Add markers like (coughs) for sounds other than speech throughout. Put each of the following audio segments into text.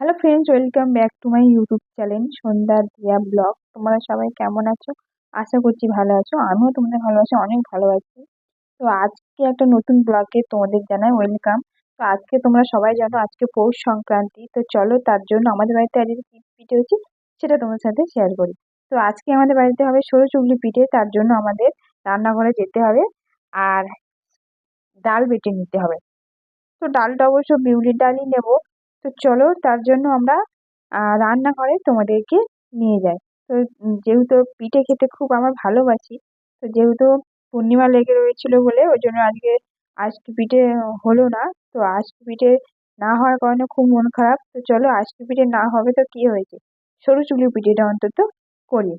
Hello friends welcome back to my YouTube channel Sandhya Diya vlog তোমরা সবাই কেমন আছো? আশা করছি ভালো আছো। আমিও তোমাদের ভালো আছি, অনেক ভালো আছি। তো আজকে একটা নতুন ব্লগে তোমাদের জানাই ওয়েলকাম তো আজকে তোমরা সবাই জানো, আজকে পৌষ সংক্রান্তি। তো চলো তার জন্য আমাদের বাড়িতে আজকে কি পিঠে হচ্ছে, সেটা তোমার সাথে শেয়ার করি। তো আজকে আমাদের বাড়িতে হবে সরু চুগলি পিঠে, তার জন্য আমাদের রান্নাঘরে যেতে হবে আর ডাল বেটে নিতে হবে। তো ডালটা অবশ্য বিউলির ডালই নেব। তো চলো তার জন্য আমরা রান্নাঘরে তোমাদেরকে নিয়ে যাই। তো যেহেতু পিঠে খেতে খুব আমার ভালোবাসি, তো যেহেতু পূর্ণিমা লেগে রয়েছিল বলে ওই জন্য আজকে আজকে পিঠে হলো না। তো আজকে পিঠে না হওয়ার কারণে খুব মন খারাপ। তো চলো আজকে পিঠে না হবে তো কি হয়েছে? সরু চুলি পিঠেটা অন্তত করি।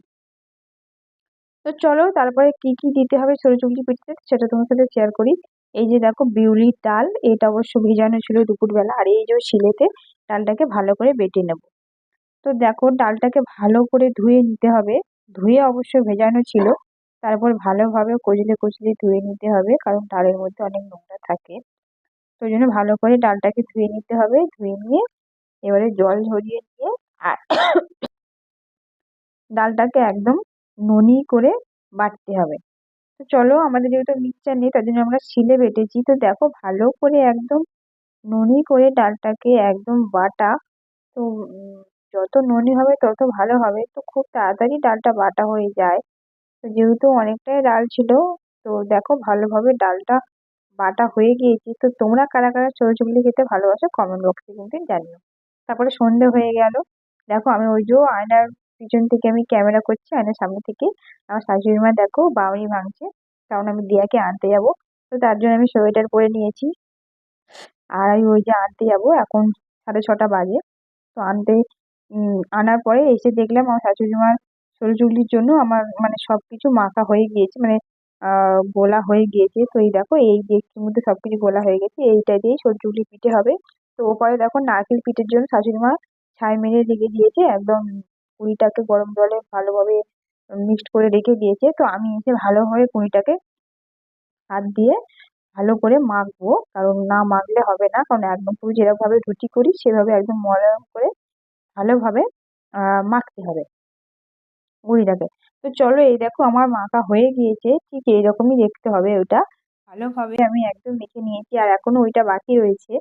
তো চলো তারপরে কি কি দিতে হবে সরু চুলি পিঠেতে সেটা তোমার সাথে শেয়ার করি। এই যে দেখো বিউলির ডাল, এটা অবশ্য ভেজানো ছিল দুপুরবেলা, আর এই যে শিলেতে ডালটাকে ভালো করে বেটে নেব। তো দেখো ডালটাকে ভালো করে ধুয়ে নিতে হবে। ধুয়ে অবশ্য ভেজানো ছিল, তারপর ভালোভাবে কচলে কচলে ধুয়ে নিতে হবে, কারণ ডালের মধ্যে অনেক নোংরা থাকে। তো জন্য ভালো করে ডালটাকে ধুয়ে নিতে হবে, ধুয়ে নিয়ে এবারে জল ঝরিয়ে নিয়ে আর (coughs) ডালটাকে একদম ননি করে বাটতে হবে। তো চলো আমাদের যেহেতু মিক্সচার নেই, তার জন্য আমরা শিলে বেটেছি। তো দেখো ভালো করে একদম ননি করে ডালটাকে একদম বাটা, তো যত ননি হবে তত ভালো হবে। তো খুব তাড়াতাড়ি ডালটা বাটা হয়ে যায়। তো যেহেতু অনেকটাই ডাল ছিল, তো দেখো ভালোভাবে ডালটা বাটা হয়ে গিয়েছে। তো তোমরা কারা কারা ছোটো খেতে ভালোবাসো কমেন্ট বক্সে কিন্তু জানিও। তারপরে সন্ধে হয়ে গেল। দেখো আমি ওই যে আয়নার পিছন থেকে আমি ক্যামেরা করছি আয়নার সামনে থেকে। আমার শাশুড়ি মা দেখো বাউরি ভাঙছে কারণ আমি দিয়াকে আনতে যাব। তো তার জন্য আমি সোয়েটার পরে নিয়েছি। আর আমি ওই যে আনতে যাব, এখন সাড়ে ছটা বাজে। তো আনতে আনার পরে এসে দেখলাম আমার শাশুড়ি মার শরীর চুগলির জন্য আমার মানে সব কিছু মাখা হয়ে গিয়েছে মানে গোলা হয়ে গিয়েছে। তো এই দেখো, এই ডেকচির মধ্যে সব কিছু গোলা হয়ে গেছে, এইটা দিয়েই শরীর চুগলি পিঠে হবে। তো ওপরে দেখো নারকেল পিঠের জন্য শাশুড়ি মা ছাই মেরে রেখে দিয়েছে, একদম কুড়িটাকে গরম জলে ভালোভাবে মিক্সড করে রেখে দিয়েছে। তো আমি এসে ভালোভাবে কুড়িটাকে হাত দিয়ে ভালো করে মাখবো। কারণ না মাখলে হবে না। কারণ একদম পুরো যেরকমভাবে রুটি করি, সেভাবে একদম ময়াম করে ভালোভাবে মাখতে হবে। গুঁড়িটাকে তো চলো এই দেখো আমার মাখা হয়ে গিয়েছে। ঠিক এইরকমই দেখতে হবে ওটা। ভালোভাবে আমি একদম মেখে নিয়েছি আর এখনও ওইটা বাকি রয়েছে।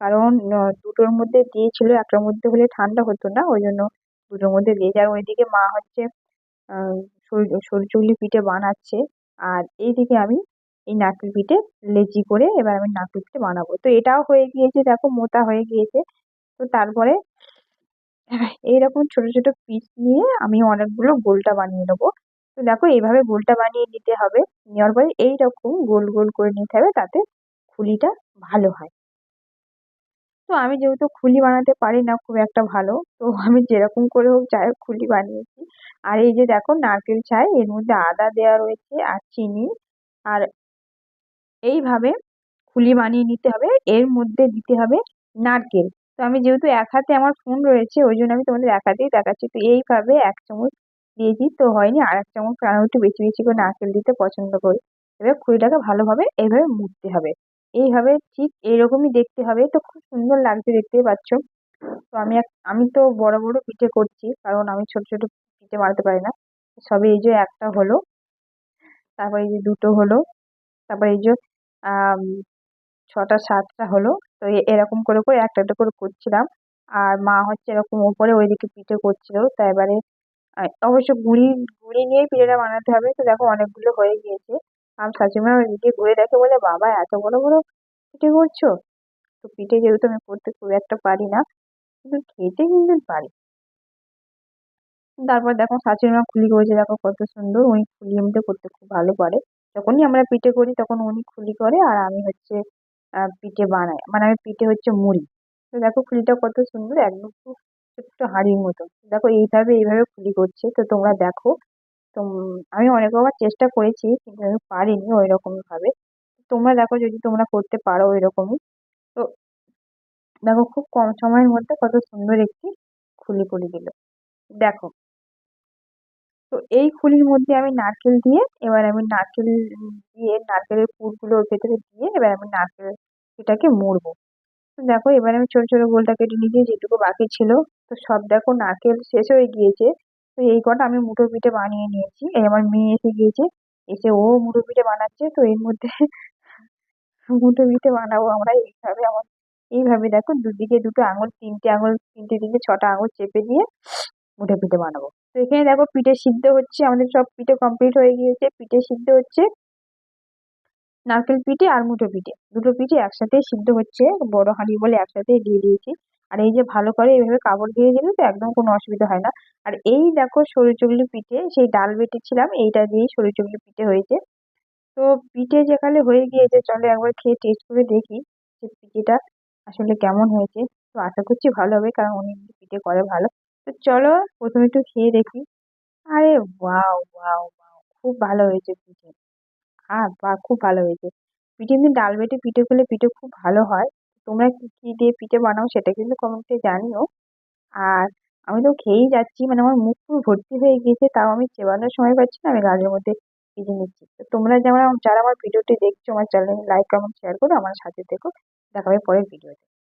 কারণ দুটোর মধ্যে দিয়েছিল, একটার মধ্যে হলে ঠান্ডা হতো না। ওই জন্য দুটোর মধ্যে আর ওইদিকে মা হচ্ছে সরচুগলি পিঠে বানাচ্ছে। আর এইদিকে আমি এই নারকেল পিঠে লেচি করে এবার আমি নারকেল পিঠে বানাবো। তো এটাও হয়ে গিয়েছে, দেখো মোটা হয়ে গিয়েছে। তো তারপরে এইরকম ছোট ছোট পিস নিয়ে আমি অনেকগুলো গোলটা বানিয়ে নেব। তো দেখো এইভাবে গোলটা বানিয়ে নিতে হবে। নেওয়ার পরে এইরকম গোল গোল করে নিতে হবে, তাতে খুলিটা ভালো হয়। তো আমি যেহেতু খুলি বানাতে পারি না খুব একটা ভালো, তো আমি যেরকম করে হোক যাই হোক খুলি বানিয়েছি। আর এই যে দেখো নারকেল ছাই এর মধ্যে আদা দেওয়া রয়েছে আর চিনি। আর এইভাবে খুলি বানিয়ে নিতে হবে, এর মধ্যে দিতে হবে নারকেল। তো আমি যেহেতু এক হাতে আমার ফোন রয়েছে, ওই জন্য আমি তোমাদের এক হাতেই দেখাচ্ছি। তো এইভাবে এক চামচ দিয়েছি, তো হয়নি আর এক চামচ কারণ একটু বেশি বেশি করে নারকেল দিতে পছন্দ করি। এবার খুঁড়িটাকে ভালোভাবে এইভাবে মুড়তে হবে। এইভাবে ঠিক এইরকমই দেখতে হবে। তো খুব সুন্দর লাগছে দেখতেই পাচ্ছ। তো আমি এক, আমি তো বড় বড় পিঠে করছি, কারণ আমি ছোট ছোট পিঠে বানাতে পারি না। সবে এই যে একটা হলো, তারপর এই যে দুটো হলো, তারপর এই যে ছটা সাতটা হলো। তো এরকম করে করে একটা একটা করে করছিলাম। আর মা হচ্ছে এরকম ওপরে ওইদিকে পিঠে করছিল। তা এবারে অবশ্য গুঁড়ি গুঁড়ি নিয়েই পিঠেটা বানাতে হবে। তো দেখো অনেকগুলো হয়ে গিয়েছে। আমার শাশুড়িমা ওইদিকে ঘুরে দেখে বলে, বাবা, এত বড় বড় পিঠে করছ? তো পিঠে যেহেতু আমি করতে খুব একটা পারি না, কিন্তু খেতে কিন্তু পারি। তারপর দেখো শাশুড়িমা খুলি করেছে, দেখো কত সুন্দর, উনি খুলি এমনিতে করতে খুব ভালো পারে। যখনই আমরা পিঠে করি তখন উনি খুলি করে, আর আমি হচ্ছে পিঠে বানাই। মানে আমি পিঠে হচ্ছে মুড়ি। তো দেখো খুলিটা কত সুন্দর, একদম খুব ছোট্ট হাঁড়ির মতো। দেখো এইভাবে এইভাবে খুলি করছে। তো তোমরা দেখো তো আমি অনেক রকম চেষ্টা করেছি, কিন্তু আমি পারিনি ওই রকমভাবে তোমরা দেখো যদি তোমরা করতে পারো ওই রকমই তো দেখো খুব কম সময়ের মধ্যে কত সুন্দর একটি খুলি করে দিল। দেখো। তো এই খুলির মধ্যে আমি নারকেল দিয়ে, এবার আমি নারকেল দিয়ে, নারকেলের পুরগুলো ওর ভেতরে দিয়ে, এবার আমি নারকেল এটাকে মুড়বো। তো দেখো এবার আমি ছোট ছোট গোলটা কেটে নিয়েছি যেটুকু বাকি ছিল, তো সব দেখো নারকেল শেষ হয়ে গিয়েছে। তো এই কটা আমি মুঠো পিঠে বানিয়ে নিয়েছি। এই আমার মেয়ে এসে গিয়েছে, এসে ও মুঠো পিঠে বানাচ্ছে, তো এর মধ্যে (laughs) মুঠো পিঠে বানাবো আমরা এইভাবে আমার। এইভাবে দেখো দুদিকে দুটো আঙুল, তিনটে আঙুল, তিনটে তিনটে, ছটা আঙুল চেপে দিয়ে মুঠো পিঠে বানাবো। তো এখানে দেখো পিঠে সিদ্ধ হচ্ছে, আমাদের সব পিঠে কমপ্লিট হয়ে গিয়েছে, পিঠে সিদ্ধ হচ্ছে নারকেল পিঠে আর মুঠো পিঠে। দুটো পিঠে একসাথে সিদ্ধ হচ্ছে, বড় হাঁড়ি বলে একসাথে দিয়ে দিয়েছি। আর এই যে ভালো করে এইভাবে কাপড় দিয়ে দিলে তো একদম কোনো অসুবিধা হয় না। আর এই দেখো সরু চুগলি পিঠে, সেই ডাল বেটেছিলাম, এইটা দিয়েই সরু চুগলি পিঠে হয়েছে। তো পিঠে যেখানে হয়ে গিয়েছে, চলো একবার খেয়ে টেস্ট করে দেখি যে পিঠেটা আসলে কেমন হয়েছে। তো আশা করছি ভালো হবে, কারণ উনি পিঠে করে ভালো। তো চলো প্রথমে একটু খেয়ে দেখি। আরে ওয়াও ওয়াও ওয়াও, খুব ভালো হয়েছে পিঠে। হ্যাঁ বাহ, খুব ভালো হয়েছে। পিঠে এমনি ডাল বেটে পিঠে করলে পিঠে খুব ভালো হয়। তোমরা কী কী দিয়ে পিঠে বানাও সেটা কিন্তু কমেন্টে জানিও। আর আমি তো খেয়েই যাচ্ছি মানে আমার মুখ পুরো ভর্তি হয়ে গিয়েছে, তাও আমি চেবানোর সময় পাচ্ছি না, আমি গালের মধ্যে পিঠে নিচ্ছি। তো তোমরা যেমন যারা আমার ভিডিওটি দেখছ, আমার চ্যানেল লাইক কমেন্ট শেয়ার করো, আমার সাথে থেকো। দেখা হবে পরের ভিডিওতে